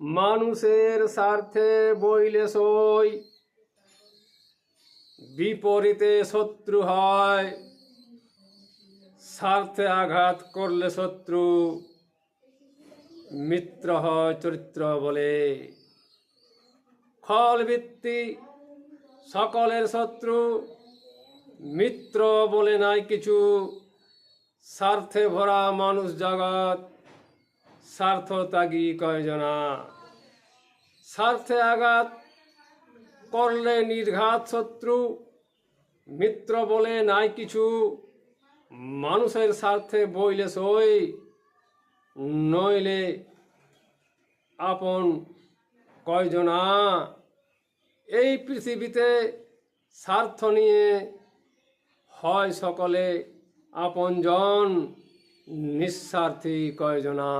মানুষের স্বার্থে বইলে সই, বিপরীতে শত্রু হয়। স্বার্থে আঘাত করলে শত্রু, মিত্র হয় চরিত্র বলে। খল ভিত্তি সকলের শত্রু, মিত্র বলে নাই কিছু। স্বার্থে ভরা মানুষ জগৎ স্বার্থ ত্যাগী কয়জনা? স্বার্থে আঘাত করলে নির্ঘাত শত্রু, মিত্র বলে নাই কিছু, মানুষের স্বার্থে বইলে সই, নইলে আপন কয়জনা? এই পৃথিবীতে স্বার্থ নিয়ে হয় সকলে আপনজন। নিঃস্বার্থী কয়জনা